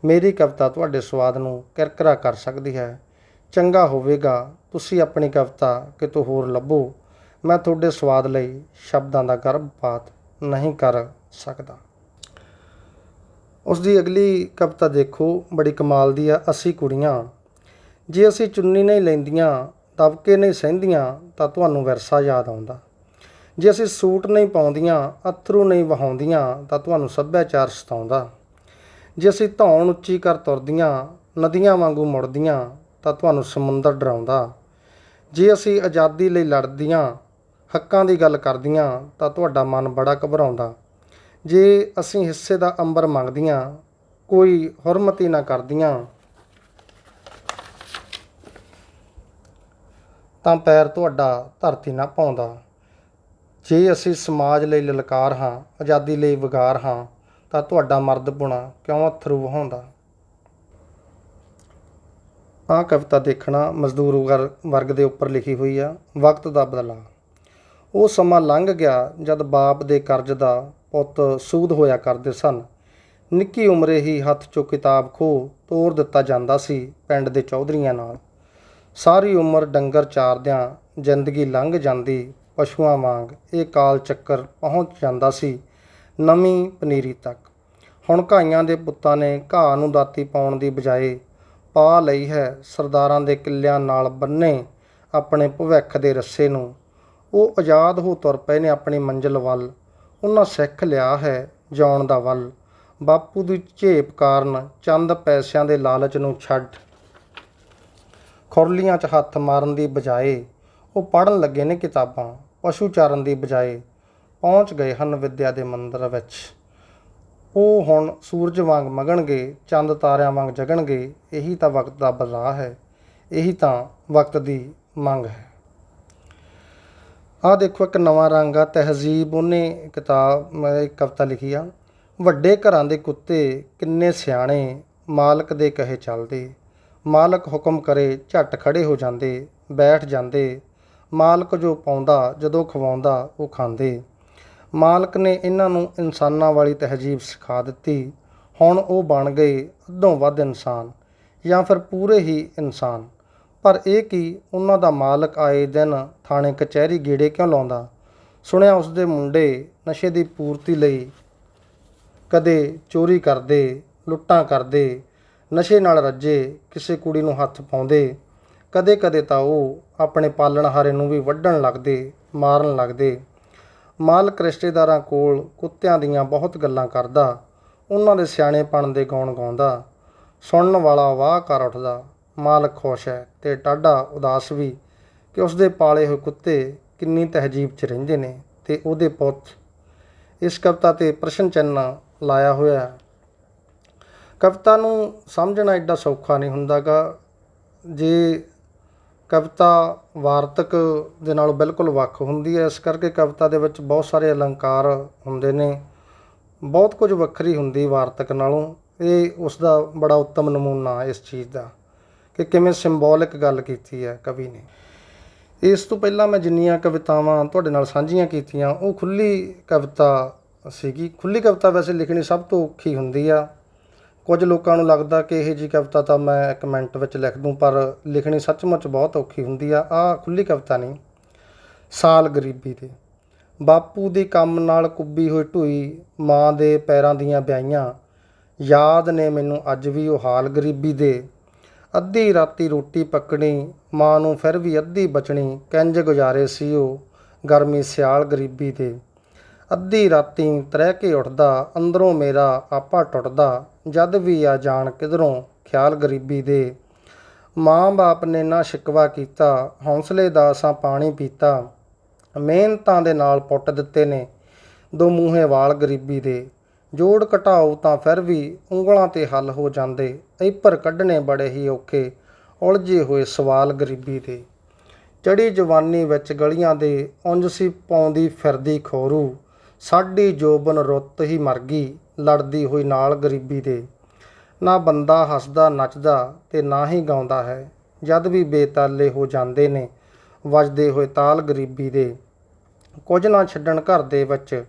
Speaker 1: ਮੇਰੀ ਕਵਿਤਾ ਤੁਹਾਡੇ ਸਵਾਦ ਨੂੰ ਕਿਰਕਰਾ ਕਰ ਸਕਦੀ ਹੈ। ਚੰਗਾ ਹੋਵੇਗਾ, ਤੁਸੀਂ ਆਪਣੀ ਕਵਿਤਾ ਕਿਤੋਂ ਹੋਰ ਲੱਭੋ। ਮੈਂ ਤੁਹਾਡੇ ਸਵਾਦ ਲਈ ਸ਼ਬਦਾਂ ਦਾ ਗਰਭਪਾਤ ਨਹੀਂ ਕਰ ਸਕਦਾ। ਉਸ ਦੀ ਅਗਲੀ ਕਵਿਤਾ ਦੇਖੋ, ਬੜੀ ਕਮਾਲ ਦੀ ਆ, ਅਸੀਂ ਕੁੜੀਆਂ। ਜੇ ਅਸੀਂ ਚੁੰਨੀ ਨਹੀਂ ਲੈਂਦੀਆਂ, ਦਬਕੇ ਨਹੀਂ ਸਹਿੰਦੀਆਂ, ਤਾਂ ਤੁਹਾਨੂੰ ਵਿਰਸਾ ਯਾਦ ਆਉਂਦਾ। ਜੇ ਅਸੀਂ ਸੂਟ ਨਹੀਂ ਪਾਉਂਦੀਆਂ, ਅਥਰੂ ਨਹੀਂ ਵਹਾਉਂਦੀਆਂ, ਤਾਂ ਤੁਹਾਨੂੰ ਸੱਭਿਆਚਾਰ ਸਤਾਉਂਦਾ। ਜੇ ਅਸੀਂ ਧੌਣ ਉੱਚੀ ਕਰ ਤੁਰਦੀਆਂ, ਨਦੀਆਂ ਵਾਂਗੂ ਮੁੜਦੀਆਂ ਤਾਂ ਤੁਹਾਨੂੰ ਸਮੁੰਦਰ ਡਰਾਉਂਦਾ। ਜੇ ਅਸੀਂ ਆਜ਼ਾਦੀ ਲਈ ਲੜਦੀਆਂ, ਹੱਕਾਂ ਦੀ ਗੱਲ ਕਰਦੀਆਂ, ਤਾਂ ਤੁਹਾਡਾ ਮਨ ਬੜਾ ਘਬਰਾਉਂਦਾ। ਜੇ ਅਸੀਂ ਹਿੱਸੇ ਦਾ ਅੰਬਰ ਮੰਗਦੀਆਂ, ਕੋਈ ਹੁਰਮਤੀ ਨਾ ਕਰਦੀਆਂ, ਤਾਂ ਪੈਰ ਤੁਹਾਡਾ ਧਰਤੀ ਨਾ ਪਾਉਂਦਾ। ਜੇ ਅਸੀਂ ਸਮਾਜ ਲਈ ਲਲਕਾਰ ਹਾਂ, ਆਜ਼ਾਦੀ ਲਈ ਵਿਗਾਰ ਹਾਂ, ਤਾਂ ਤੁਹਾਡਾ ਮਰਦ ਪੁਣਾ ਕਿਉਂ ਅਥਰੂ ਵਹਾਉਂਦਾ? ਆਹ ਕਵਿਤਾ ਦੇਖਣਾ ਮਜ਼ਦੂਰ ਵਰ- ਵਰਗ ਦੇ ਉੱਪਰ ਲਿਖੀ ਹੋਈ ਆ, ਵਕਤ ਦਾ ਬਦਲਾ। ਉਹ ਸਮਾਂ ਲੰਘ ਗਿਆ ਜਦ ਬਾਪ ਦੇ ਕਰਜ਼ ਦਾ ਪੁੱਤ ਸੂਦ ਹੋਇਆ ਕਰਦੇ ਸਨ। ਨਿੱਕੀ ਉਮਰੇ ਹੀ ਹੱਥ 'ਚੋਂ ਕਿਤਾਬ ਖੋ ਤੋੜ ਦਿੱਤਾ ਜਾਂਦਾ ਸੀ ਪਿੰਡ ਦੇ ਚੌਧਰੀਆਂ ਨਾਲ। ਸਾਰੀ ਉਮਰ ਡੰਗਰ ਚਾਰਦਿਆਂ ਜ਼ਿੰਦਗੀ ਲੰਘ ਜਾਂਦੀ, ਪਸ਼ੂਆਂ ਵਾਂਗ ਇਹ ਕਾਲ ਚੱਕਰ ਪਹੁੰਚ ਜਾਂਦਾ ਸੀ ਨਵੀਂ ਪਨੀਰੀ ਤੱਕ। ਹੁਣ ਘਾਈਆਂ ਦੇ ਪੁੱਤਾਂ ਨੇ ਘਾਹ ਨੂੰ ਦਾਤੀ ਪਾਉਣ ਦੀ ਬਜਾਏ ਪਾ ਲਈ ਹੈ। ਸਰਦਾਰਾਂ ਦੇ ਕਿੱਲਿਆਂ ਨਾਲ ਬੰਨੇ ਆਪਣੇ ਭਵਿੱਖ ਦੇ ਰੱਸੇ ਨੂੰ। ਉਹ ਆਜ਼ਾਦ ਹੋ ਤੁਰ ਪਏ ਨੇ ਆਪਣੀ ਮੰਜ਼ਿਲ ਵੱਲ। ਉਹਨਾਂ ਸਿੱਖ ਲਿਆ ਹੈ ਜਾਣ ਦਾ ਵੱਲ। ਬਾਪੂ ਦੀ ਝੇਪ ਕਾਰਨ ਚੰਦ ਪੈਸਿਆਂ ਦੇ ਲਾਲਚ ਨੂੰ ਛੱਡ ਖੁਰਲੀਆਂ 'ਚ ਹੱਥ ਮਾਰਨ ਦੀ ਬਜਾਏ ਉਹ ਪੜਨ ਲੱਗੇ ਨੇ ਕਿਤਾਬਾਂ, ਪਸ਼ੂ ਚਾਰਨ ਦੀ ਬਜਾਏ ਪਹੁੰਚ ਗਏ ਹਨ ਵਿਦਿਆ ਦੇ ਮੰਦਰ ਵਿੱਚ। ਉਹ ਹੁਣ ਸੂਰਜ ਵਾਂਗ ਮਗਣਗੇ, ਚੰਦ ਤਾਰਿਆਂ ਵਾਂਗ ਜਗਣਗੇ, ਇਹੀ ਤਾਂ ਵਕਤ ਦਾ ਬਦਲਾਅ ਹੈ, ਇਹੀ ਤਾਂ ਵਕਤ ਦੀ ਮੰਗ ਹੈ। ਆਹ ਦੇਖੋ ਇੱਕ ਨਵਾਂ ਰੰਗ ਆ, ਤਹਿਜ਼ੀਬ, ਉਹਨੇ ਕਿਤਾਬ, ਮੈਂ ਇੱਕ ਕਵਿਤਾ ਲਿਖੀ ਆ, ਵੱਡੇ ਘਰਾਂ ਦੇ ਕੁੱਤੇ ਕਿੰਨੇ ਸਿਆਣੇ, ਮਾਲਕ ਦੇ ਕਹੇ ਚੱਲਦੇ, ਮਾਲਕ ਹੁਕਮ ਕਰੇ ਝੱਟ ਖੜੇ ਹੋ ਜਾਂਦੇ, ਬੈਠ ਜਾਂਦੇ, ਮਾਲਕ ਜੋ ਪਾਉਂਦਾ, ਜਦੋਂ ਖਵਾਉਂਦਾ, ਉਹ ਖਾਂਦੇ। ਮਾਲਕ ਨੇ ਇਹਨਾਂ ਨੂੰ ਇਨਸਾਨਾਂ ਵਾਲੀ ਤਹਿਜੀਬ ਸਿਖਾ ਦਿੱਤੀ। ਹੁਣ ਉਹ ਬਣ ਗਏ ਅੱਧੋਂ ਵੱਧ ਇਨਸਾਨ ਜਾਂ ਫਿਰ ਪੂਰੇ ਹੀ ਇਨਸਾਨ। ਪਰ ਇਹ ਕਿ, ਉਹਨਾਂ ਦਾ ਮਾਲਕ ਆਏ ਦਿਨ ਥਾਣੇ ਕਚਹਿਰੀ ਗੇੜੇ ਕਿਉਂ ਲਾਉਂਦਾ? ਸੁਣਿਆ ਉਸ ਦੇ ਮੁੰਡੇ ਨਸ਼ੇ ਦੀ ਪੂਰਤੀ ਲਈ ਕਦੇ ਚੋਰੀ ਕਰਦੇ, ਲੁੱਟਾਂ ਕਰਦੇ, ਨਸ਼ੇ ਨਾਲ ਰੱਜੇ, ਕਿਸੇ ਕੁੜੀ ਨੂੰ ਹੱਥ ਪਾਉਂਦੇ। ਕਦੇ ਕਦੇ ਤਾਂ ਉਹ ਆਪਣੇ ਪਾਲਣਹਾਰੇ ਨੂੰ ਵੀ ਵੱਢਣ ਲੱਗਦੇ, ਮਾਰਨ ਲੱਗਦੇ। ਮਾਲਕ ਰਿਸ਼ਤੇਦਾਰਾਂ ਕੋਲ ਕੁੱਤਿਆਂ ਦੀਆਂ ਬਹੁਤ ਗੱਲਾਂ ਕਰਦਾ, ਉਹਨਾਂ ਦੇ ਸਿਆਣੇਪਣ ਦੇ ਗਾਉਣ ਗਾਉਂਦਾ, ਸੁਣਨ ਵਾਲਾ ਵਾਹ ਕਰ ਉੱਠਦਾ। ਮਾਲਕ ਖੁਸ਼ ਹੈ ਤੇ ਟਾਡਾ ਉਦਾਸ ਵੀ ਕਿ ਉਸਦੇ ਪਾਲੇ ਹੋਏ ਕੁੱਤੇ ਕਿੰਨੀ ਤਹਿਜੀਬ 'ਚ ਰਹਿੰਦੇ ਨੇ ਤੇ ਉਹਦੇ ਪੁੱਤ। ਇਸ ਕਵਿਤਾ ਤੇ ਪ੍ਰਸ਼ਨ ਚਿੰਨ੍ਹ ਲਾਇਆ ਹੋਇਆ ਹੈ। ਕਵਿਤਾ ਨੂੰ ਸਮਝਣਾ ਐਡਾ ਸੌਖਾ ਨਹੀਂ ਹੁੰਦਾਗਾ। ਜੇ ਕਵਿਤਾ ਵਾਰਤਕ ਦੇ ਨਾਲੋਂ ਬਿਲਕੁਲ ਵੱਖ ਹੁੰਦੀ ਹੈ। ਇਸ ਕਰਕੇ ਕਵਿਤਾ ਦੇ ਵਿੱਚ ਬਹੁਤ ਸਾਰੇ ਅਲੰਕਾਰ ਹੁੰਦੇ ਨੇ। ਬਹੁਤ ਕੁਝ ਵੱਖਰੀ ਹੁੰਦੀ ਵਾਰਤਕ ਨਾਲੋਂ। ਇਹ ਉਸ ਦਾ ਬੜਾ ਉੱਤਮ ਨਮੂਨਾ ਇਸ ਚੀਜ਼ ਦਾ ਕਿ ਕਿਵੇਂ ਸਿੰਬੋਲਿਕ ਗੱਲ ਕੀਤੀ ਹੈ ਕਵੀ ਨੇ। ਇਸ ਤੋਂ ਪਹਿਲਾਂ ਮੈਂ ਜਿੰਨੀਆਂ ਕਵਿਤਾਵਾਂ ਤੁਹਾਡੇ ਨਾਲ ਸਾਂਝੀਆਂ ਕੀਤੀਆਂ, ਉਹ ਖੁੱਲੀ ਕਵਿਤਾ ਸੀਗੀ। ਖੁੱਲੀ ਕਵਿਤਾ ਵੈਸੇ ਲਿਖਣੀ ਸਭ ਤੋਂ ਔਖੀ ਹੁੰਦੀ ਆ। ਕੁਝ ਲੋਕਾਂ ਨੂੰ ਲੱਗਦਾ ਕਿ ਇਹ ਜੀ ਕਵਿਤਾ ਤਾਂ ਮੈਂ ਇੱਕ ਮਿੰਟ ਵਿੱਚ ਲਿਖ ਦੂੰ, ਪਰ ਲਿਖਣੀ ਸੱਚਮੁੱਚ ਬਹੁਤ ਔਖੀ ਹੁੰਦੀ ਆ। ਆ ਖੁੱਲੀ ਕਵਿਤਾ ਨਹੀਂ, ਸਾਲ ਗਰੀਬੀ 'ਤੇ ਬਾਪੂ ਦੀ ਕੰਮ ਨਾਲ ਕੁੱਬੀ ਹੋਈ ਢੂਈ, ਮਾਂ ਦੇ ਪੈਰਾਂ ਦੀਆਂ ਵਿਆਹੀਆਂ। ਯਾਦ ਨੇ ਮੈਨੂੰ ਅੱਜ ਵੀ ਉਹ ਹਾਲ ਗਰੀਬੀ ਦੇ। ਅੱਧੀ ਰਾਤੀ ਰੋਟੀ ਪੱਕਣੀ, ਮਾਂ ਨੂੰ ਫਿਰ ਵੀ ਅੱਧੀ ਬਚਣੀ। ਕੰਜ ਗੁਜ਼ਾਰੇ ਸੀ ਉਹ ਗਰਮੀ ਸਿਆਲ ਗਰੀਬੀ ਦੇ। ਅੱਧੀ ਰਾਤੀ ਤਰਹਿ ਕੇ ਉੱਠਦਾ, ਅੰਦਰੋਂ ਮੇਰਾ ਆਪਾ ਟੁੱਟਦਾ। ਜਦ ਵੀ ਆ ਜਾਣ ਕਿਧਰੋਂ ਖਿਆਲ ਗਰੀਬੀ ਦੇ। ਮਾਂ ਬਾਪ ਨੇ ਨਾ ਸ਼ਿਕਵਾ ਕੀਤਾ, ਹੌਸਲੇ ਦਾ ਸਾਂ ਪਾਣੀ ਪੀਤਾ। ਮਿਹਨਤਾਂ ਦੇ ਨਾਲ ਪੁੱਟ ਦਿੱਤੇ ਨੇ ਦੋ ਮੂੰਹੇ ਵਾਲ ਗਰੀਬੀ ਦੇ। ਜੋੜ ਘਟਾਓ ਤਾਂ ਫਿਰ ਵੀ ਉਂਗਲਾਂ ਤੇ ਹੱਲ ਹੋ ਜਾਂਦੇ। ਐਪਰ ਕੱਢਣੇ ਬੜੇ ਹੀ ਔਖੇ, ਉਲਝੇ ਹੋਏ ਸਵਾਲ ਗਰੀਬੀ ਦੇ। ਚੜੀ ਜਵਾਨੀ ਵਿੱਚ ਗਲੀਆਂ ਦੇ ਉਂਝ ਸੀ ਪਾਉਂਦੀ ਫਿਰਦੀ ਖੋਰੂ। ਸਾਡੀ ਜੋਬਨ ਰੁੱਤ ਹੀ ਮਰ ਗਈ। ਲੜਦੀ ਹੋਈ ਨਾਲ ਗਰੀਬੀ ਦੇ। ਨਾ ਬੰਦਾ ਹੱਸਦਾ, ਨੱਚਦਾ ਤੇ ਨਾ ਹੀ ਗਾਉਂਦਾ ਹੈ। ਜਦ ਵੀ ਬੇਤਾਲੇ ਹੋ ਜਾਂਦੇ ਨੇ, ਵੱਜਦੇ ਹੋਏ ਤਾਲ ਗਰੀਬੀ ਦੇ। ਕੁਝ ਨਾ ਛੱਡਣ ਘਰ ਦੇ ਵਿੱਚ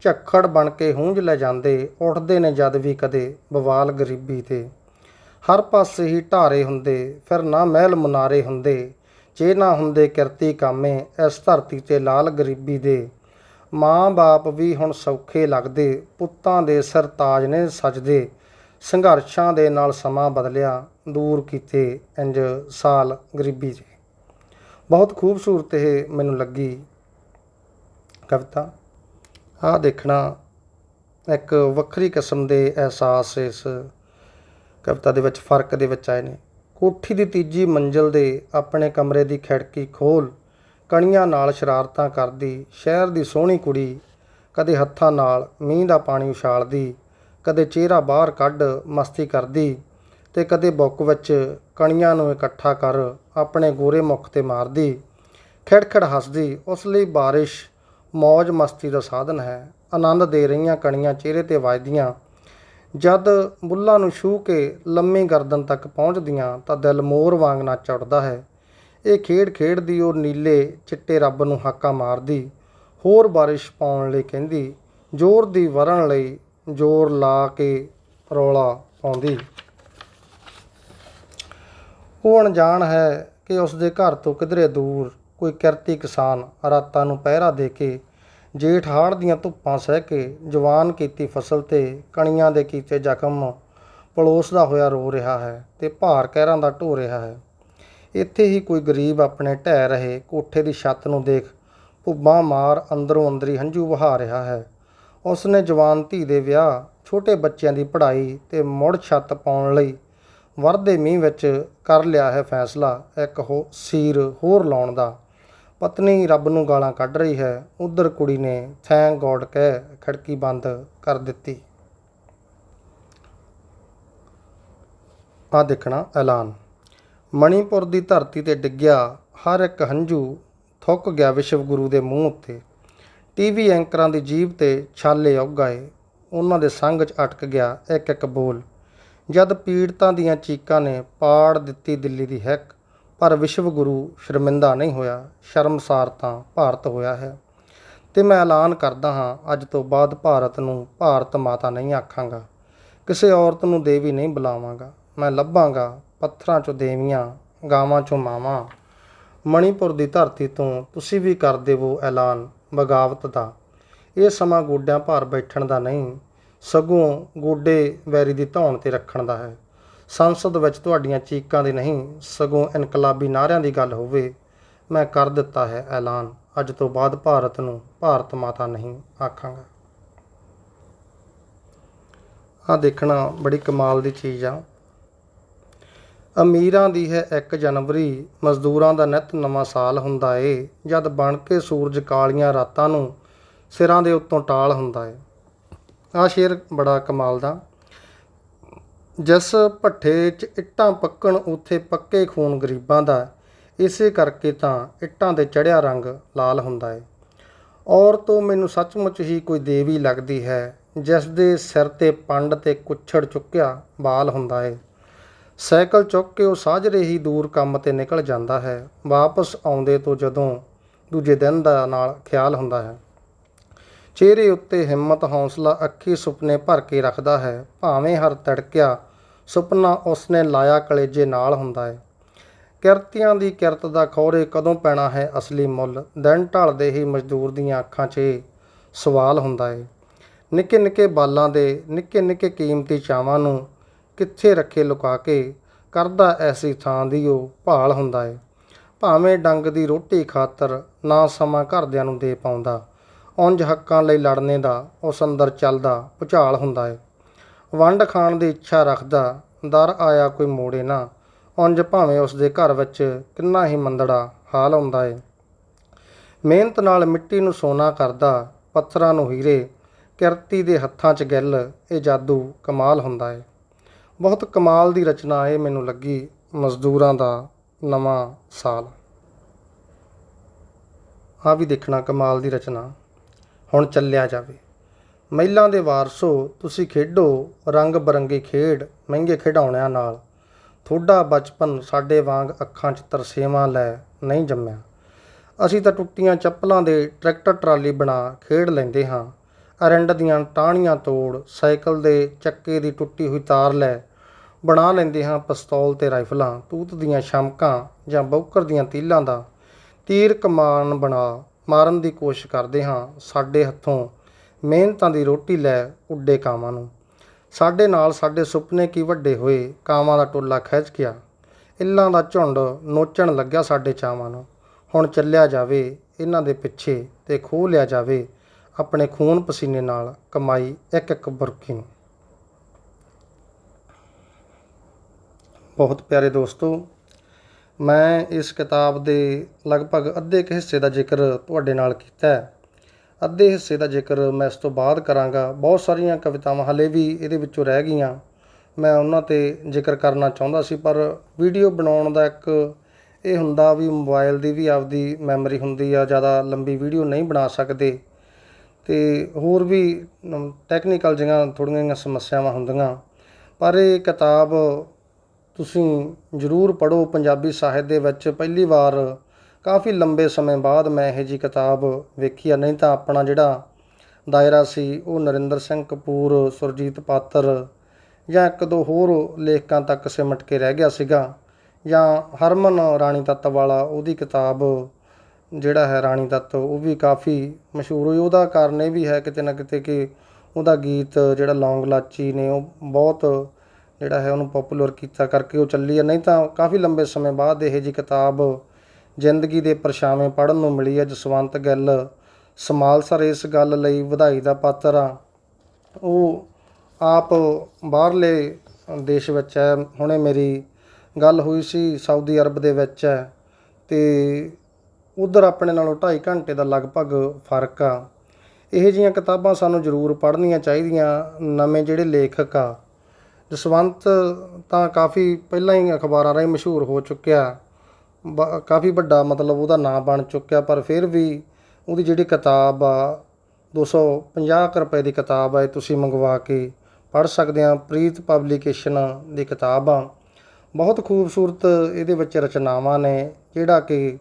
Speaker 1: ਝੱਖੜ ਬਣ ਕੇ ਹੂੰਝ ਲੈ ਜਾਂਦੇ, ਉੱਠਦੇ ਨੇ ਜਦ ਵੀ ਕਦੇ ਬਵਾਲ ਗਰੀਬੀ ਤੇ। ਹਰ ਪਾਸੇ ਹੀ ਢਾਰੇ ਹੁੰਦੇ, ਫਿਰ ਨਾ ਮਹਿਲ ਮੁਨਾਰੇ ਹੁੰਦੇ। ਜੇ ਨਾ ਹੁੰਦੇ ਕਿਰਤੀ ਕਾਮੇ, ਇਸ ਧਰਤੀ ਤੇ ਲਾਲ ਗਰੀਬੀ ਦੇ। ਮਾਂ-ਬਾਪ ਵੀ ਹੁਣ ਸੌਖੇ ਲੱਗਦੇ, ਪੁੱਤਾਂ ਦੇ ਸਿਰ ਤਾਜ ਨੇ ਸਜਦੇ। ਸੰਘਰਸ਼ਾਂ ਦੇ ਨਾਲ ਸਮਾਂ ਬਦਲਿਆ, ਦੂਰ ਕੀਤੇ ਇੰਜ ਸਾਲ ਗਰੀਬੀ ਦੇ ਬਹੁਤ ਖੂਬਸੂਰਤ ਇਹ ਮੈਨੂੰ ਲੱਗੀ ਕਵਿਤਾ। ਆ ਦੇਖਣਾ ਇੱਕ ਵੱਖਰੀ ਕਿਸਮ ਦੇ ਅਹਿਸਾਸ ਇਸ ਕਵਿਤਾ ਦੇ ਵਿੱਚ, ਫ਼ਰਕ ਦੇ ਵਿੱਚ ਆਏ ਨੇ। ਕੋਠੀ ਦੀ ਤੀਜੀ ਮੰਜ਼ਲ ਦੇ ਆਪਣੇ ਕਮਰੇ ਦੀ ਖਿੜਕੀ ਖੋਲ ਕਣੀਆਂ ਨਾਲ ਸ਼ਰਾਰਤਾਂ ਕਰਦੀ, ਸ਼ਹਿਰ ਦੀ ਸੋਹਣੀ ਕੁੜੀ ਕਦੇ ਹੱਥਾਂ ਨਾਲ ਮੀਂਹ ਦਾ ਪਾਣੀ ਉਛਾਲਦੀ, ਕਦੇ ਚਿਹਰਾ ਬਾਹਰ ਕੱਢ ਮਸਤੀ ਕਰਦੀ ਤੇ ਕਦੇ ਬੁੱਕ ਵਿੱਚ ਕਣੀਆਂ ਨੂੰ ਇਕੱਠਾ ਕਰ ਆਪਣੇ ਗੋਰੇ ਮੁਖ ਤੇ ਮਾਰਦੀ। ਖਿੜਖਿੜ ਹੱਸਦੀ, ਉਸ ਲਈ ਬਾਰਿਸ਼ ਮौज ਮਸਤੀ ਦਾ ਸਾਧਨ ਹੈ। ਆਨੰਦ ਦੇ ਰਹੀਆਂ ਕਣੀਆਂ ਚਿਹਰੇ ਤੇ ਵੱਜਦੀਆਂ। ਜਦ ਬੁੱਲਾਂ ਨੂੰ ਛੂਹ ਕੇ ਲੰਮੀ ਗਰਦਨ ਤੱਕ ਪਹੁੰਚਦੀਆਂ ਤਾਂ ਦਿਲ ਮੋਰ ਵਾਂਗ ਨੱਚ ਉੱਠਦਾ ਹੈ। ਇਹ ਖੇਡ ਖੇਡਦੀ ਉਹ ਨੀਲੇ ਚਿੱਟੇ ਰੱਬ ਨੂੰ ਹਾਕਾ ਮਾਰਦੀ, ਹੋਰ ਬਾਰਿਸ਼ ਪਾਉਣ ਲਈ ਕਹਿੰਦੀ, ਜ਼ੋਰ ਦੀ ਵਰਣ ਲਈ ਜ਼ੋਰ ਲਾ ਕੇ ਰੌਲਾ ਪਾਉਂਦੀ। ਉਹ ਅਣਜਾਣ ਹੈ ਕਿ ਉਸ ਦੇ ਘਰ ਤੋਂ ਕਿਧਰੇ ਦੂਰ ਕੋਈ ਕਿਰਤੀ ਕਿਸਾਨ ਰਾਤਾਂ ਨੂੰ ਪਹਿਰਾ ਦੇ ਕੇ, ਜੇਠ ਹਾੜ ਦੀਆਂ ਧੁੱਪਾਂ ਸਹਿ ਕੇ ਜਵਾਨ ਕੀਤੀ ਫਸਲ ਤੇ ਕਣੀਆਂ ਦੇ ਕੀਤੇ ਜ਼ਖਮ ਪਲੋਸਦਾ ਹੋਇਆ ਰੋ ਰਿਹਾ ਹੈ ਤੇ ਭਾਰ ਕਹਿਰਾਂ ਦਾ ਢੋ ਰਿਹਾ ਹੈ। ਇੱਥੇ ਹੀ ਕੋਈ ਗਰੀਬ ਆਪਣੇ ਢਹਿ ਰਹੇ ਕੋਠੇ ਦੀ ਛੱਤ ਨੂੰ ਦੇਖ ਭੁੱਬਾਂ ਮਾਰ ਅੰਦਰੋਂ ਅੰਦਰੀ ਹੰਝੂ ਵਹਾ ਰਿਹਾ ਹੈ। ਉਸ ਨੇ ਜਵਾਨ ਧੀ ਦੇ ਵਿਆਹ, ਛੋਟੇ ਬੱਚਿਆਂ ਦੀ ਪੜ੍ਹਾਈ ਤੇ ਮੁੜ ਛੱਤ ਪਾਉਣ ਲਈ ਵਰਦੇ ਮੀਂਹ ਵਿੱਚ ਕਰ ਲਿਆ ਹੈ ਫੈਸਲਾ, ਇੱਕ ਹੋ ਸੀਰ ਹੋਰ ਲਾਉਣ ਦਾ। ਪਤਨੀ ਰੱਬ ਨੂੰ ਗਾਲਾਂ ਕੱਢ ਰਹੀ ਹੈ, ਉਧਰ ਕੁੜੀ ਨੇ ਥੈਂਕ ਗੋਡ ਕਹਿ ਖਿੜਕੀ ਬੰਦ ਕਰ ਦਿੱਤੀ। ਆ ਦੇਖਣਾ, ਐਲਾਨ। ਮਣੀਪੁਰ ਦੀ ਧਰਤੀ ਤੇ ਡਿੱਗਿਆ ਹਰ ਇੱਕ ਹੰਝੂ ਥੁੱਕ ਗਿਆ ਵਿਸ਼ਵ ਗੁਰੂ ਦੇ ਮੂੰਹ ਉੱਤੇ। ਟੀਵੀ ਐਂਕਰਾਂ ਦੀ ਜੀਭ ਤੇ ਛਾਲੇ ਔਗਾਏ ਉਹਨਾਂ ਦੇ ਸੰਗ 'ਚ ਅਟਕ ਗਿਆ ਇੱਕ ਇੱਕ ਬੋਲ। ਜਦ ਪੀੜਤਾਂ ਦੀਆਂ ਚੀਕਾਂ ਨੇ ਪਾੜ ਦਿੱਤੀ ਦਿੱਲੀ ਦੀ ਹੈਕ, ਪਰ ਵਿਸ਼ਵ ਗੁਰੂ ਸ਼ਰਮਿੰਦਾ ਨਹੀਂ ਹੋਇਆ। ਸ਼ਰਮਸਾਰ ਤਾਂ ਭਾਰਤ ਹੋਇਆ ਹੈ। ਤੇ ਮੈਂ ਐਲਾਨ ਕਰਦਾ ਹਾਂ, ਅੱਜ ਤੋਂ ਬਾਅਦ ਭਾਰਤ ਨੂੰ ਭਾਰਤ ਮਾਤਾ ਨਹੀਂ ਆਖਾਂਗਾ। ਕਿਸੇ ਔਰਤ ਨੂੰ ਦੇਵੀ ਨਹੀਂ ਬੁਲਾਵਾਂਗਾ। ਮੈਂ ਲੱਭਾਂਗਾ ਪੱਥਰਾਂ 'ਚੋਂ ਦੇਵੀਆਂ, ਗਾਵਾਂ 'ਚੋਂ ਮਾਵਾਂ। ਮਣੀਪੁਰ ਦੀ ਧਰਤੀ ਤੋਂ ਤੁਸੀਂ ਵੀ ਕਰ ਦੇਵੋ ਐਲਾਨ ਬਗਾਵਤ ਦਾ। ਇਹ ਸਮਾਂ ਗੋਡਿਆਂ ਭਾਰ ਬੈਠਣ ਦਾ ਨਹੀਂ, ਸਗੋਂ ਗੋਡੇ ਵੈਰੀ ਦੀ ਧੌਣ ਤੇ ਰੱਖਣ ਦਾ ਹੈ। ਸੰਸਦ ਵਿੱਚ ਤੁਹਾਡੀਆਂ ਚੀਕਾਂ ਦੀ ਨਹੀਂ, ਸਗੋਂ ਇਨਕਲਾਬੀ ਨਾਅਰਿਆਂ ਦੀ ਗੱਲ ਹੋਵੇ, ਮੈਂ ਕਰ ਦਿੱਤਾ ਹੈ ਐਲਾਨ। ਅੱਜ ਤੋਂ ਬਾਅਦ ਭਾਰਤ ਨੂੰ ਭਾਰਤ ਮਾਤਾ ਨਹੀਂ ਆਖਾਂਗਾ। ਆ ਦੇਖਣਾ ਬੜੀ ਕਮਾਲ ਦੀ ਚੀਜ਼ ਆ। ਅਮੀਰਾਂ ਦੀ ਹੈ 1 ਜਨਵਰੀ। ਮਜ਼ਦੂਰਾਂ ਦਾ ਨਿਤ ਨਵਾਂ ਸਾਲ ਹੁੰਦਾ ਏ, ਜਦ ਬਣ ਕੇ ਸੂਰਜ ਕਾਲੀਆਂ ਰਾਤਾਂ ਨੂੰ ਸਿਰਾਂ ਦੇ ਉੱਤੋਂ ਟਾਲ ਹੁੰਦਾ ਏ। ਆ ਸ਼ੇਰ ਬੜਾ ਕਮਾਲ ਦਾ। ਜਿਸ ਭੱਠੇ 'ਚ ਇੱਟਾਂ ਪੱਕਣ, ਉੱਥੇ ਪੱਕੇ ਖੂਨ ਗਰੀਬਾਂ ਦਾ ਇਸੇ ਕਰਕੇ ਤਾਂ ਇੱਟਾਂ ਦੇ ਚੜਿਆ ਰੰਗ ਲਾਲ ਹੁੰਦਾ ਏ। ਔਰ ਤੋਂ ਮੈਨੂੰ ਸੱਚਮੁੱਚ ਹੀ ਕੋਈ ਦੇਵੀ ਲੱਗਦੀ ਹੈ, ਜਿਸ ਦੇ ਸਿਰ ਤੇ ਪੰਡ ਤੇ ਕੁੱਛੜ ਚੁੱਕਿਆ ਬਾਲ ਹੁੰਦਾ ਏ। ਸਾਈਕਲ ਚੁੱਕ ਕੇ ਉਹ ਸਾਜਰੇ ਹੀ ਦੂਰ ਕੰਮ ਤੇ ਨਿਕਲ ਜਾਂਦਾ ਹੈ। ਵਾਪਸ ਆਉਂਦੇ ਤੋਂ ਜਦੋਂ ਦੂਜੇ ਦਿਨ ਦਾ ਨਾਲ ਖਿਆਲ ਹੁੰਦਾ ਹੈ। ਚਿਹਰੇ ਉੱਤੇ ਹਿੰਮਤ, ਹੌਸਲਾ ਅੱਖੀ ਸੁਪਨੇ ਭਰ ਕੇ ਰੱਖਦਾ ਹੈ। ਭਾਵੇਂ ਹਰ ਤੜਕਿਆ ਸੁਪਨਾ ਉਸਨੇ ਲਾਇਆ ਕਲੇਜੇ ਨਾਲ ਹੁੰਦਾ ਹੈ। ਕਿਰਤੀਆਂ ਦੀ ਕਿਰਤ ਦਾ ਖੌਰੇ ਕਦੋਂ ਪੈਣਾ ਹੈ ਅਸਲੀ ਮੁੱਲ? ਦਿਨ ਢਲਦੇ ਹੀ ਮਜ਼ਦੂਰ ਦੀਆਂ ਅੱਖਾਂ 'ਚ ਇਹ ਸਵਾਲ ਹੁੰਦਾ ਹੈ। ਨਿੱਕੇ ਨਿੱਕੇ ਬਾਲਾਂ ਦੇ ਨਿੱਕੇ ਨਿੱਕੇ ਕੀਮਤੀ ਚਾਵਾਂ ਨੂੰ ਕਿੱਥੇ ਰੱਖੇ ਲੁਕਾ ਕੇ ਕਰਦਾ ਐਸੀ ਥਾਂ ਦੀ ਉਹ ਭਾਲ ਹੁੰਦਾ ਏ। ਭਾਵੇਂ ਡੰਗ ਦੀ ਰੋਟੀ ਖਾਤਰ ਨਾ ਸਮਾਂ ਘਰਦਿਆਂ ਨੂੰ ਦੇ ਪਾਉਂਦਾ, ਉਂਝ ਹੱਕਾਂ ਲਈ ਲੜਨੇ ਦਾ ਉਸ ਅੰਦਰ ਚੱਲਦਾ ਭੁਚਾਲ ਹੁੰਦਾ ਏ। ਵੰਡ ਖਾਣ ਦੀ ਇੱਛਾ ਰੱਖਦਾ ਦਰ ਆਇਆ ਕੋਈ ਮੋੜੇ ਨਾ, ਉਂਝ ਭਾਵੇਂ ਉਸ ਦੇ ਘਰ ਵਿੱਚ ਕਿੰਨਾ ਹੀ ਮੰਦੜਾ ਹਾਲ ਹੁੰਦਾ ਏ। ਮਿਹਨਤ ਨਾਲ ਮਿੱਟੀ ਨੂੰ ਸੋਨਾ ਕਰਦਾ ਪੱਥਰਾਂ ਨੂੰ ਹੀਰੇ, ਕਿਰਤੀ ਦੇ ਹੱਥਾਂ 'ਚ ਗਿੱਲ, ਇਹ ਜਾਦੂ ਕਮਾਲ ਹੁੰਦਾ ਹੈ ਬਹੁਤ ਕਮਾਲ ਦੀ ਰਚਨਾ ਇਹ ਮੈਨੂੰ ਲੱਗੀ ਮਜ਼ਦੂਰਾਂ ਦਾ ਨਵਾਂ ਸਾਲ। ਆ ਵੀ ਦੇਖਣਾ ਕਮਾਲ ਦੀ ਰਚਨਾ। ਹੁਣ ਚੱਲਿਆ ਜਾਵੇ। ਮਹਿਲਾਂ ਦੇ ਵਾਰਸੋ, ਤੁਸੀਂ ਖੇਡੋ, ਰੰਗ ਬਰੰਗੀ ਖੇਡ, ਮਹਿੰਗੇ ਖਿਡੌਣਿਆਂ ਨਾਲ। ਤੁਹਾਡਾ ਬਚਪਨ ਸਾਡੇ ਵਾਂਗ ਅੱਖਾਂ 'ਚ ਤਰਸੇਵਾਂ ਲੈ ਨਹੀਂ ਜੰਮਿਆ। ਅਸੀਂ ਤਾਂ ਟੁੱਟੀਆਂ ਚੱਪਲਾਂ ਦੇ ਟਰੈਕਟਰ ਟਰਾਲੀ ਬਣਾ ਖੇਡ ਲੈਂਦੇ ਹਾਂ। ਅਰੰਡ ਦੀਆਂ ਟਾਹਣੀਆਂ ਤੋੜ, ਸਾਈਕਲ ਦੇ ਚੱਕੇ ਦੀ ਟੁੱਟੀ ਹੋਈ ਤਾਰ ਲੈ ਬਣਾ ਲੈਂਦੇ ਹਾਂ ਪਿਸਤੌਲ ਤੇ ਰਾਈਫਲਾਂ ਤੂਤ ਦੀਆਂ ਸ਼ਮਕਾਂ ਜਾਂ ਬੌਕਰ ਦੀਆਂ ਤੀਲਾਂ ਦਾ ਤੀਰ ਕਮਾਨ ਬਣਾ ਮਾਰਨ ਦੀ ਕੋਸ਼ਿਸ਼ ਕਰਦੇ ਹਾਂ। ਸਾਡੇ ਹੱਥੋਂ ਮਿਹਨਤਾਂ ਦੀ ਰੋਟੀ ਲੈ ਉੱਡੇ ਕਾਵਾਂ ਨੂੰ। ਸਾਡੇ ਨਾਲ ਸਾਡੇ ਸੁਪਨੇ ਕੀ ਵੱਡੇ ਹੋਏ, ਕਾਵਾਂ ਦਾ ਟੋਲਾ ਖਿੱਚ ਗਿਆ। ਇੱਲਾਂ ਦਾ ਝੁੰਡ ਨੋਚਣ ਲੱਗਿਆ ਸਾਡੇ ਚਾਵਾਂ ਨੂੰ। ਹੁਣ ਚੱਲਿਆ ਜਾਵੇ ਇਹਨਾਂ ਦੇ ਪਿੱਛੇ ਤੇ ਖੋਹ ਲਿਆ ਜਾਵੇ ਆਪਣੇ ਖੂਨ ਪਸੀਨੇ ਨਾਲ ਕਮਾਈ ਇੱਕ ਇੱਕ ਬੁਰਕੀ ਨੂੰ। ਬਹੁਤ ਪਿਆਰੇ ਦੋਸਤੋ, ਮੈਂ ਇਸ ਕਿਤਾਬ ਦੇ ਲਗਭਗ ਅੱਧੇ ਕੁ ਹਿੱਸੇ ਦਾ ਜ਼ਿਕਰ ਤੁਹਾਡੇ ਨਾਲ ਕੀਤਾ ਹੈ। ਅੱਧੇ ਹਿੱਸੇ ਦਾ ਜ਼ਿਕਰ ਮੈਂ ਇਸ ਤੋਂ ਬਾਅਦ ਕਰਾਂਗਾ। ਬਹੁਤ ਸਾਰੀਆਂ ਕਵਿਤਾਵਾਂ ਹਲੇ ਵੀ ਇਹਦੇ ਵਿੱਚੋਂ ਰਹਿ ਗਈਆਂ। ਮੈਂ ਉਹਨਾਂ ਤੇ ਜ਼ਿਕਰ ਕਰਨਾ ਚਾਹੁੰਦਾ ਸੀ, ਪਰ ਵੀਡੀਓ ਬਣਾਉਣ ਦਾ ਇੱਕ ਇਹ ਹੁੰਦਾ ਵੀ ਮੋਬਾਈਲ ਦੀ ਵੀ ਆਪਦੀ ਮੈਮਰੀ ਹੁੰਦੀ ਆ, ਜ਼ਿਆਦਾ ਲੰਬੀ ਵੀਡੀਓ ਨਹੀਂ ਬਣਾ ਸਕਦੇ। ਤੇ ਹੋਰ ਵੀ ਟੈਕਨੀਕਲ ਜਿਹੀਆਂ ਥੋੜ੍ਹੀਆਂ ਜਿਹੀਆਂ ਸਮੱਸਿਆਵਾਂ ਹੁੰਦੀਆਂ। ਪਰ ਇਹ ਕਿਤਾਬ ਤੁਸੀਂ ਜ਼ਰੂਰ ਪੜ੍ਹੋ ਪੰਜਾਬੀ ਸਾਹਿਤ ਦੇ ਵਿੱਚ। ਪਹਿਲੀ ਵਾਰ ਕਾਫੀ ਲੰਬੇ ਸਮੇਂ ਬਾਅਦ ਮੈਂ ਇਹ ਜੀ ਕਿਤਾਬ ਵੇਖੀ ਆ। ਨਹੀਂ ਤਾਂ ਆਪਣਾ ਜਿਹੜਾ ਦਾਇਰਾ ਸੀ, ਉਹ ਨਰਿੰਦਰ ਸਿੰਘ ਕਪੂਰ, ਸੁਰਜੀਤ ਪਾਤਰ ਜਾਂ ਇੱਕ ਦੋ ਹੋਰ ਲੇਖਕਾਂ ਤੱਕ ਸਿਮਟ ਕੇ ਰਹਿ ਗਿਆ ਸੀਗਾ ਜਾਂ ਹਰਮਨ ਰਾਣੀ ਤੱਤ ਵਾਲਾ, ਉਹਦੀ ਕਿਤਾਬ ਜਿਹੜਾ ਹੈ ਰਾਣੀ ਤੱਤ ਉਹ ਵੀ ਕਾਫੀ ਮਸ਼ਹੂਰ ਹੋਈ। ਉਹਦਾ ਕਾਰਨ ਇਹ ਵੀ ਹੈ ਕਿਤੇ ਨਾ ਕਿਤੇ ਕਿ ਉਹਦਾ ਗੀਤ ਜਿਹੜਾ ਲੌਂਗ ਲਾਚੀ ਨੇ, ਉਹ ਬਹੁਤ ਜਿਹੜਾ ਹੈ ਉਹਨੂੰ ਪਪੂਲਰ ਕੀਤਾ ਕਰਕੇ ਉਹ ਚੱਲੀ ਆ। ਨਹੀਂ ਤਾਂ ਕਾਫੀ ਲੰਬੇ ਸਮੇਂ ਬਾਅਦ ਇਹ ਜੀ ਕਿਤਾਬ ਜ਼ਿੰਦਗੀ ਦੇ ਪਰਛਾਵੇਂ ਪੜਨ ਨੂੰ ਮਿਲੀ ਹੈ ਜਸਵੰਤ ਗਿੱਲ। ਸਮਾਲ ਸਰ, ਇਸ ਗੱਲ ਲਈ ਵਧਾਈ ਦਾ ਪਾਤਰ ਆ। ਉਹ ਆਪ ਬਾਹਰਲੇ ਦੇਸ਼ ਵਿੱਚ ਹੈ। ਹੁਣੇ ਮੇਰੀ ਗੱਲ ਹੋਈ ਸੀ ਸਾਊਦੀ ਅਰਬ ਦੇ ਵਿੱਚ ਹੈ ਤੇ ਉਧਰ ਆਪਣੇ ਨਾਲੋਂ 2.5 ਘੰਟੇ ਦਾ ਲਗਭਗ ਫ਼ਰਕ ਆ। ਇਹੋ ਜੀਆਂ ਕਿਤਾਬਾਂ ਸਾਨੂੰ ਜ਼ਰੂਰ ਪੜ੍ਹਨੀਆਂ ਚਾਹੀਦੀਆਂ, ਨਵੇਂ ਜਿਹੜੇ ਲੇਖਕ ਆ। ਜਸਵੰਤ ਤਾਂ ਕਾਫੀ ਪਹਿਲਾਂ ਹੀ ਅਖਬਾਰਾਂ ਰਾਹੀਂ ਮਸ਼ਹੂਰ ਹੋ ਚੁੱਕਿਆ। ਬ- ਕਾਫੀ ਵੱਡਾ ਮਤਲਬ ਉਹਦਾ ਨਾਂ ਬਣ ਚੁੱਕਿਆ, ਪਰ ਫਿਰ ਵੀ ਉਹਦੀ ਜਿਹੜੀ ਕਿਤਾਬ ਆ 250 ਕੁ ਰੁਪਏ ਦੀ ਕਿਤਾਬ ਆ ਤੁਸੀਂ ਮੰਗਵਾ ਕੇ ਪੜ੍ਹ ਸਕਦੇ ਆ। ਪ੍ਰੀਤ ਪਬਲੀਕੇਸ਼ਨ ਦੀ ਕਿਤਾਬ ਆ। ਬਹੁਤ ਖੂਬਸੂਰਤ ਇਹਦੇ ਵਿੱਚ ਰਚਨਾਵਾਂ ਨੇ, ਜਿਹੜਾ ਕਿ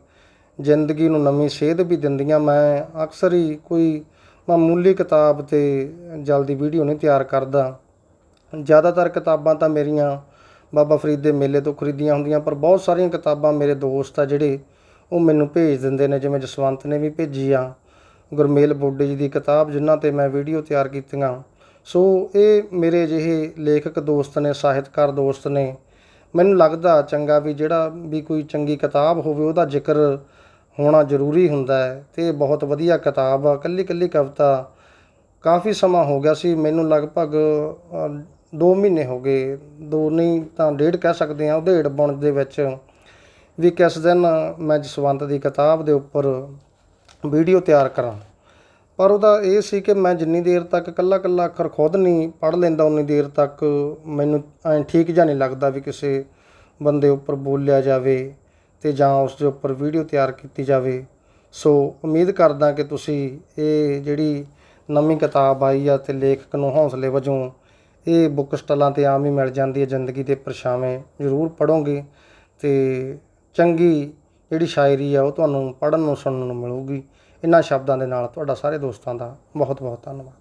Speaker 1: ਜ਼ਿੰਦਗੀ ਨੂੰ ਨਵੀਂ ਸੇਧ ਵੀ ਦਿੰਦੀਆਂ। ਮੈਂ ਅਕਸਰ ਹੀ ਕੋਈ ਮਾਮੂਲੀ ਕਿਤਾਬ ਤੇ ਜਲਦੀ ਵੀਡੀਓ ਨਹੀਂ ਤਿਆਰ ਕਰਦਾ। ਜ਼ਿਆਦਾਤਰ ਕਿਤਾਬਾਂ ਤਾਂ ਮੇਰੀਆਂ ਬਾਬਾ ਫਰੀਦ ਦੇ ਮੇਲੇ ਤੋਂ ਖਰੀਦੀਆਂ ਹੁੰਦੀਆਂ, ਪਰ ਬਹੁਤ ਸਾਰੀਆਂ ਕਿਤਾਬਾਂ ਮੇਰੇ ਦੋਸਤ ਆ ਜਿਹੜੇ ਉਹ ਮੈਨੂੰ ਭੇਜ ਦਿੰਦੇ ਨੇ, ਜਿਵੇਂ ਜਸਵੰਤ ਨੇ ਵੀ ਭੇਜੀ ਆ, ਗੁਰਮੇਲ ਬੋਡੇ ਜੀ ਦੀ ਕਿਤਾਬ, ਜਿਨ੍ਹਾਂ ਤੇ ਮੈਂ ਵੀਡੀਓ ਤਿਆਰ ਕੀਤੀਆਂ। ਸੋ ਇਹ ਮੇਰੇ ਜਿਹੇ ਲੇਖਕ ਦੋਸਤ ਨੇ, ਸਾਹਿਤਕਾਰ ਦੋਸਤ ਨੇ, ਮੈਨੂੰ ਲੱਗਦਾ ਚੰਗਾ ਵੀ ਜਿਹੜਾ ਵੀ ਕੋਈ ਚੰਗੀ ਕਿਤਾਬ ਹੋਵੇ, ਉਹਦਾ ਜ਼ਿਕਰ ਹੋਣਾ ਜ਼ਰੂਰੀ ਹੁੰਦਾ ਹੈ, ਤੇ ਇਹ ਬਹੁਤ ਵਧੀਆ ਕਿਤਾਬ ਆ। ਕੱਲੀ ਕੱਲੀ ਕਵਿਤਾ ਕਾਫੀ ਸਮਾਂ ਹੋ ਗਿਆ ਸੀ, ਮੈਨੂੰ ਲਗਭਗ 2 ਮਹੀਨੇ ਹੋ ਗਏ, ਦੋ ਨਹੀਂ ਤਾਂ ਡੇਢ ਕਹਿ ਸਕਦੇ ਆ ਉਧੇੜ ਬੁਣ ਦੇ ਵਿੱਚ। ਵੀ ਕਿਸ ਦਿਨ ਮੈਂ ਜਸਵੰਤ ਦੀ ਕਿਤਾਬ ਦੇ ਉੱਪਰ ਵੀਡੀਓ ਤਿਆਰ ਕਰਾਂ। ਪਰ ਉਹਦਾ ਇਹ ਸੀ ਕਿ ਮੈਂ ਜਿੰਨੀ ਦੇਰ ਤੱਕ ਕੱਲਾ ਕੱਲਾ ਅੱਖਰ ਖੁਦ ਨਹੀਂ ਪੜ੍ਹ ਲੈਂਦਾ, ਉਨੀ ਦੇਰ ਤੱਕ ਮੈਨੂੰ ਐਂ ਠੀਕ ਜਾਂ ਨਹੀਂ ਲੱਗਦਾ ਵੀ ਕਿਸੇ ਬੰਦੇ ਉੱਪਰ ਬੋਲਿਆ ਜਾਵੇ ਤੇ ਜਾਂ ਉਸ ਦੇ ਉੱਪਰ ਵੀਡੀਓ ਤਿਆਰ ਕੀਤੀ ਜਾਵੇ। ਸੋ ਉਮੀਦ ਕਰਦਾ ਕਿ ਤੁਸੀਂ ਇਹ ਜਿਹੜੀ ਨਵੀਂ ਕਿਤਾਬ ਆਈ ਆ ਤੇ ਲੇਖਕ ਨੂੰ ਹੌਸਲੇ ਵਜੋਂ ਇਹ ਬੁੱਕ ਸਟਾਲਾਂ ਤੇ ਆਮ ਹੀ ਮਿਲ ਜਾਂਦੀ ਹੈ, ਜ਼ਿੰਦਗੀ ਦੇ ਪਰਛਾਵੇਂ। ਜ਼ਰੂਰ ਪੜੋਗੇ ਤੇ ਚੰਗੀ ਜਿਹੜੀ ਸ਼ਾਇਰੀ ਆ, ਉਹ ਤੁਹਾਨੂੰ ਪੜਨ ਨੂੰ, ਸੁਣਨ ਨੂੰ ਮਿਲੂਗੀ। ਇਹਨਾਂ ਸ਼ਬਦਾਂ ਦੇ ਨਾਲ ਤੁਹਾਡਾ ਸਾਰੇ ਦੋਸਤਾਂ ਦਾ ਬਹੁਤ ਬਹੁਤ ਧੰਨਵਾਦ।